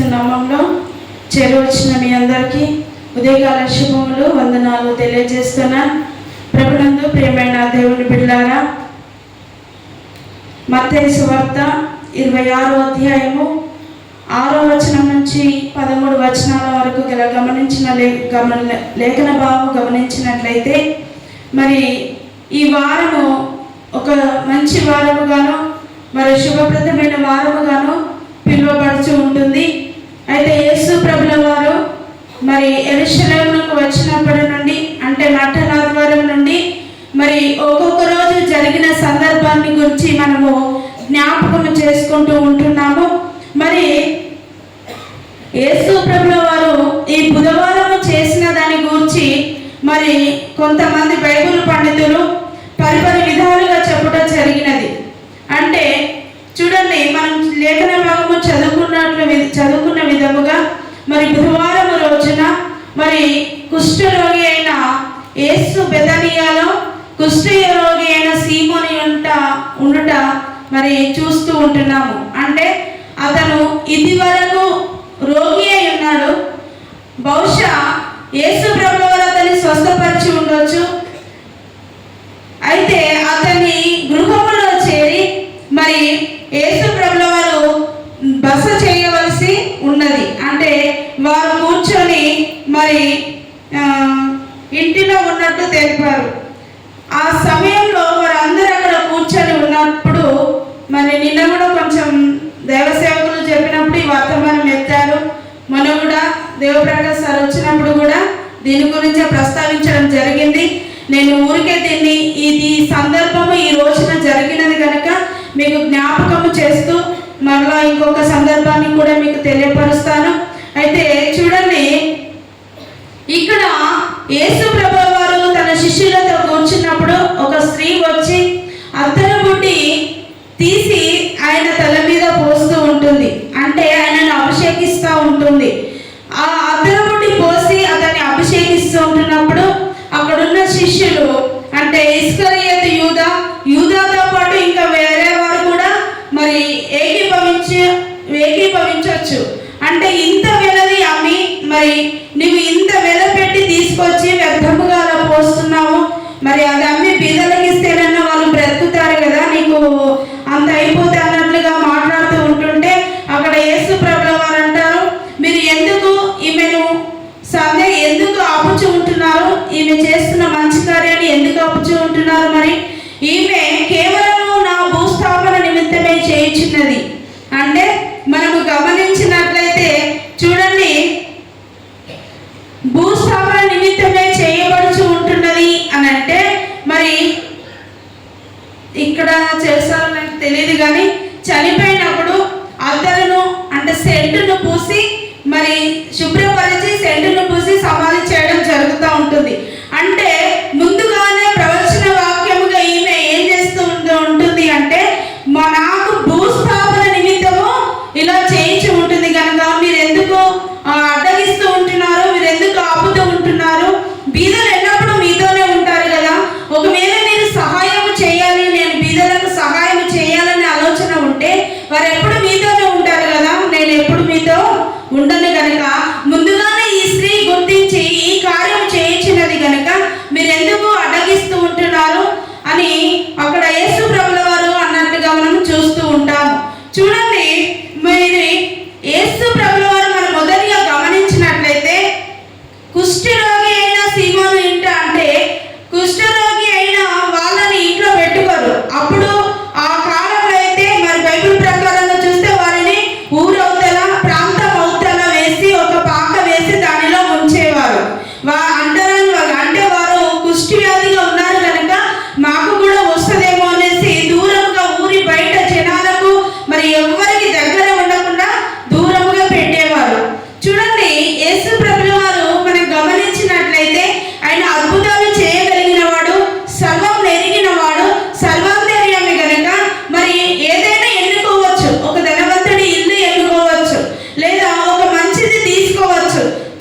యేసుక్రీస్తు నామంలో చేరవచ్చిన మీ అందరికీ ఉదయకాల శుభములు వందనాలు తెలియజేస్తున్నాను ప్రభునందు ప్రియమైన దేవుని బిడ్డారా మత్తయి సువార్త ఇరవై ఆరో అధ్యాయము ఆరో వచనం నుంచి పదమూడు వచనాల వరకు గల గమనించిన లే గమన లేఖన భావం గమనించినట్లయితే మరి ఈ వారము ఒక మంచి వారముగాను మరి శుభప్రదమైన వారముగాను పిలువబడుచు ఉంటుంది. అయితే యేసు ప్రభుల వారు మరి ఎరుశలంకు వచ్చినప్పటి నుండి అంటే నట్టనాద్వారం నుండి మరి ఒక్కొక్క రోజు జరిగిన సందర్భాన్ని గురించి మనము జ్ఞాపకం చేసుకుంటూ ఉంటున్నాము. మరి యేసు ప్రభుల వారు ఈ బుధవారం చేసిన దాని గురించి మరి కొంతమంది బైబుల్ పండితులు పరిపరి విధాలుగా చెప్పడం జరిగినది. అంటే చూడండి మనం లేఖన భాగము చదువుకున్నట్లు చదువుకున్న మరి బుధవారం రోజున మరి కుష్ఠరోగి అయిన యేసు బెదనియాలో కుష్ఠరోగి అయిన సీమోని ఉంట ఉండుట మరి చూస్తూ ఉంటున్నాము. అంటే అతను ఇది వరకు రోగి అయి ఉన్నాడు. బహుశా యేసు ప్రభువారు అతన్ని స్వస్థపరిచి ఉండొచ్చు అయితే అతని గృహములో చేరి మరి యేసు ప్రభుల వారు బస చేయవలసి ఉన్నది అంటే వారు కూర్చొని మరి ఆ, ఇంటిలో ఉన్నట్టు తెలిపారు. ఆ సమయంలో వారందరూ అక్కడ కూర్చొని ఉన్నప్పుడు మరి నిన్న కూడా కొంచెం దేవసేవకులు చెప్పినప్పుడు ఈ వర్తమానం ఎత్తారు. మొన్న కూడా దేవప్రకాష్ సార్ వచ్చినప్పుడు కూడా దీని గురించే ప్రస్తావించడం జరిగింది. నేను ఊరికే దీన్ని ఇది ఈ సందర్భము ఈ రోజున జరిగినది కనుక మీకు జ్ఞాపకము చేస్తూ మరలా ఇంకొక సందర్భాన్ని కూడా మీకు తెలియపరుస్తాను. అయితే చూడండి ఇక్కడ యేసు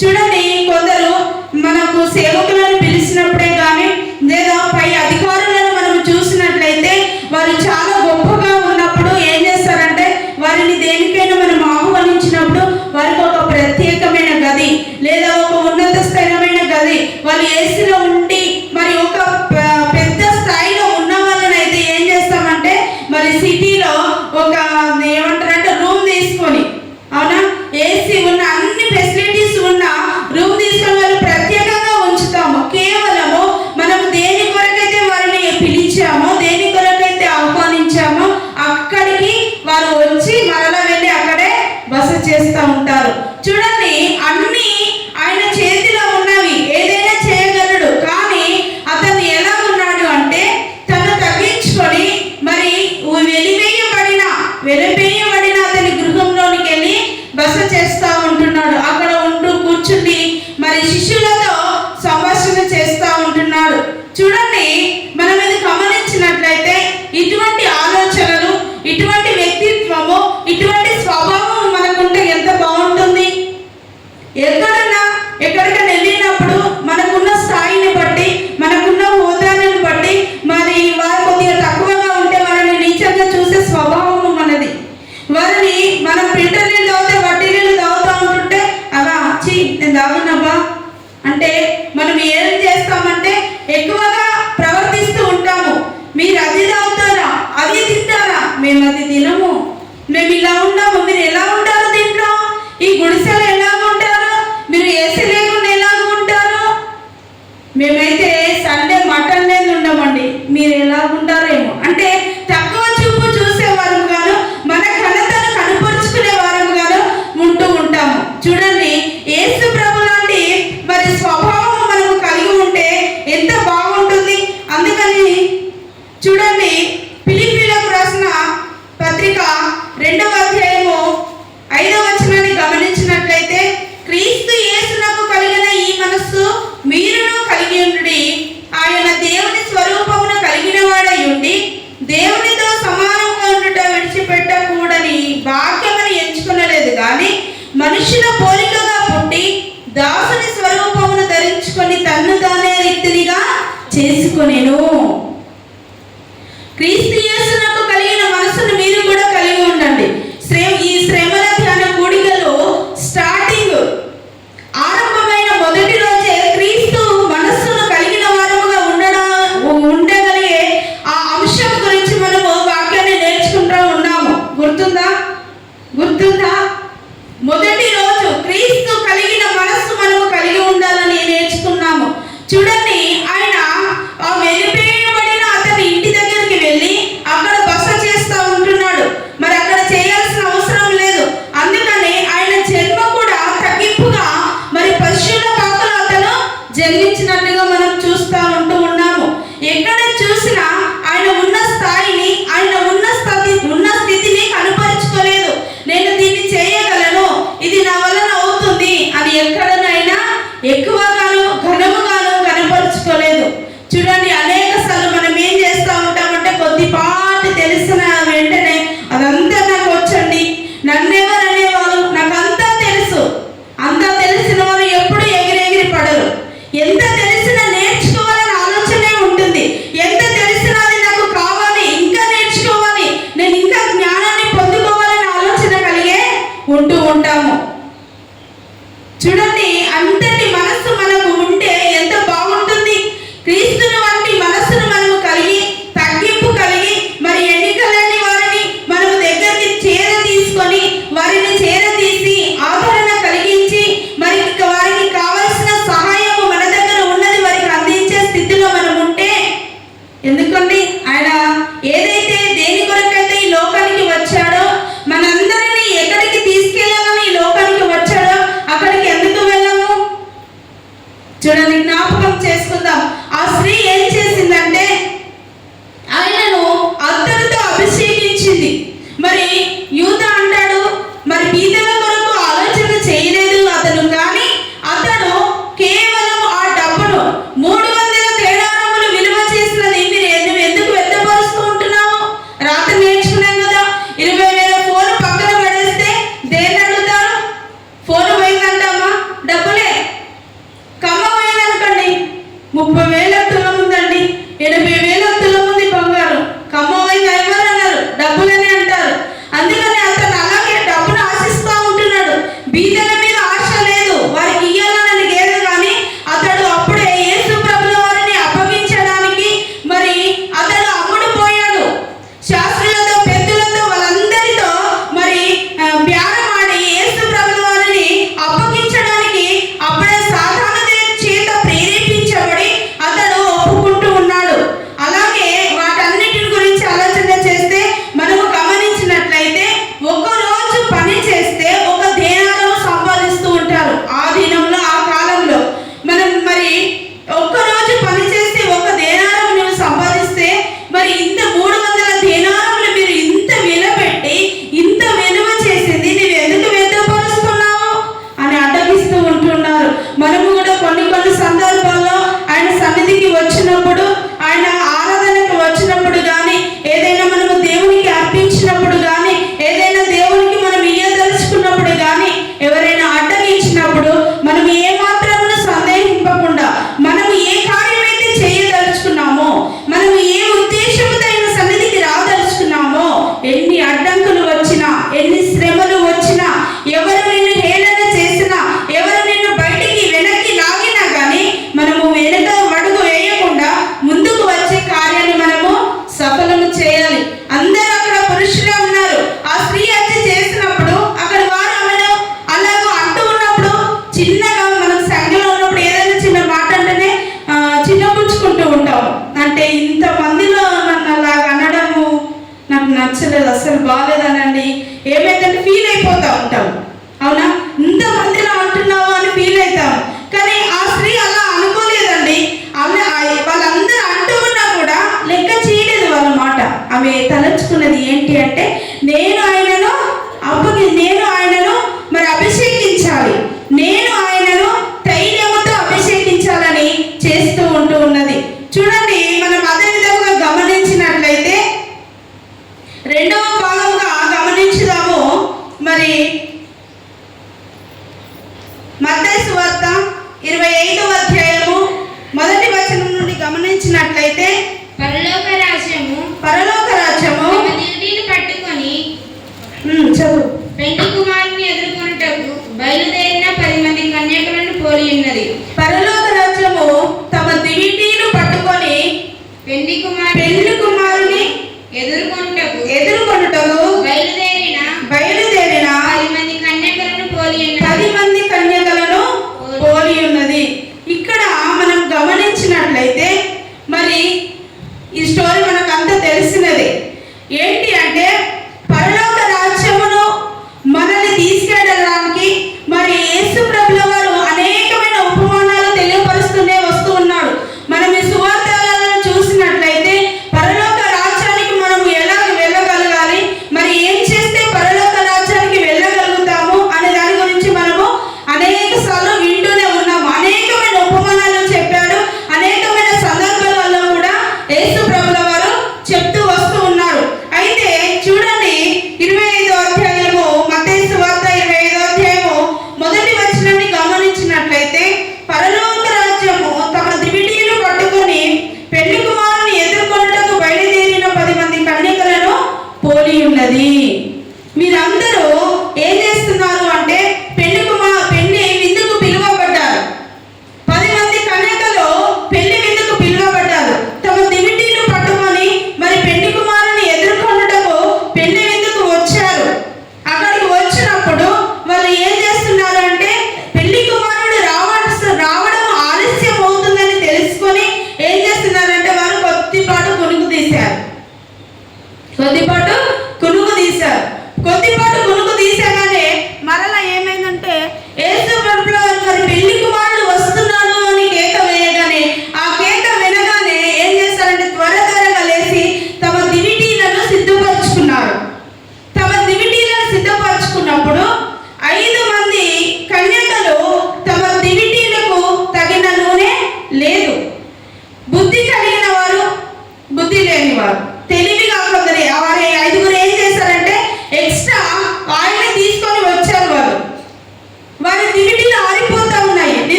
చూడండి కొందరు మనకు సేవకులను పిలిచినప్పుడే కానీ లేదా పై అధికారులను మనం చూసినట్లయితే వారు చాలా గొప్పగా ఉన్నప్పుడు ఏం చేస్తారంటే వారిని దేనికైనా మనం ఆహ్వానించినప్పుడు వారికి ఒక ప్రత్యేకమైన గది లేదా ఒక ఉన్నత స్థిరమైన గది వాళ్ళు ఏసీలో చేస్తూ ఉంటారు. చూడండి Bye. ఏంటి అంటే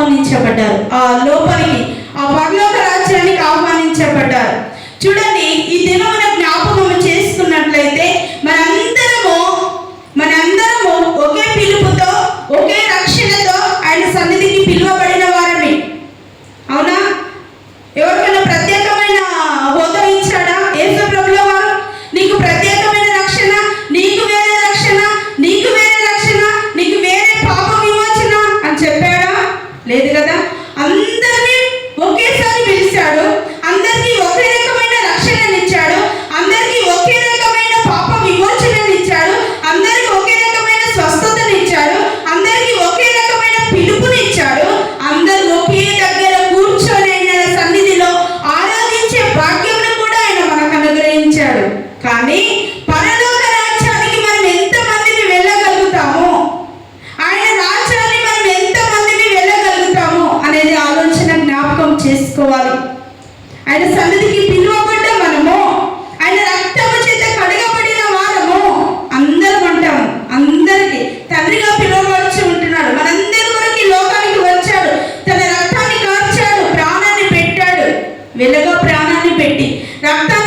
ఆహ్వానించబడ్డారు. ఆ లోపలికి ఆ పరలోక రాజ్యానికి ఆహ్వానించబడ్డారు. చూడండి ఈ దినం Ramta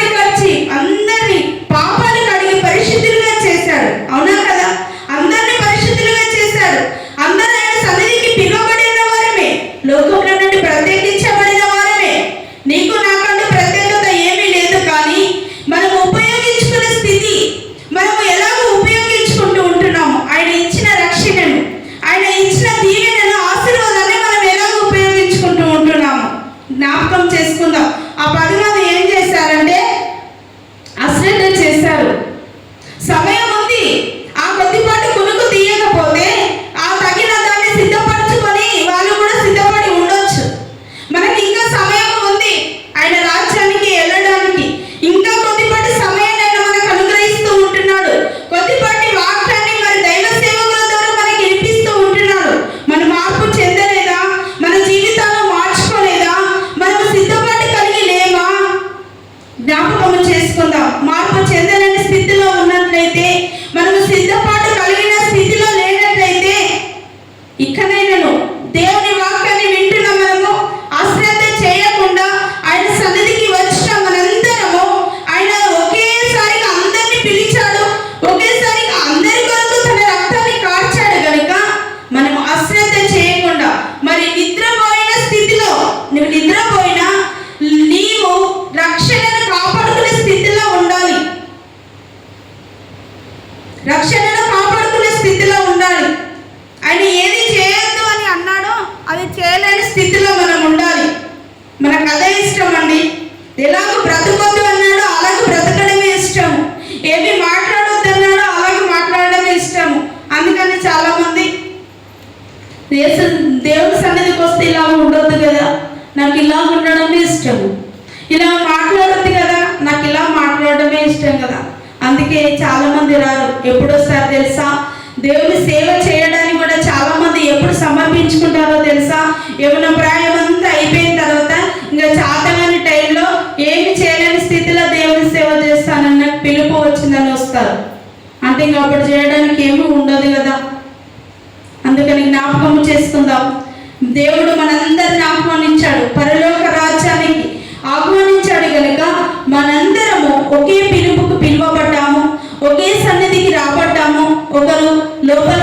ఇష్టం కదా. అందుకే చాలా మంది రారు. ఎప్పుడొస్తారు తెలుసా? దేవుని సేవ చేయడానికి కూడా చాలా మంది ఎప్పుడు సమర్పించుకుంటారో తెలుసా? ఏమైనా ప్రాయం అంతా అయిపోయిన తర్వాత ఇంకా చాతమైన టైంలో ఏమి చేయలేని స్థితిలో దేవుని సేవ చేస్తానన్న పిలుపు వచ్చిందని వస్తారు. అంటే ఇంకా అప్పుడు చేయడానికి ఏమీ ఉండదు కదా. అందుకని జ్ఞాపకం చేసుకుందాం. దేవుడు మనందరిని ఆహ్వానించాడు. పరలోక రాజ్యానికి ఆహ్వానించాడు కనుక మనందరము ఒకే local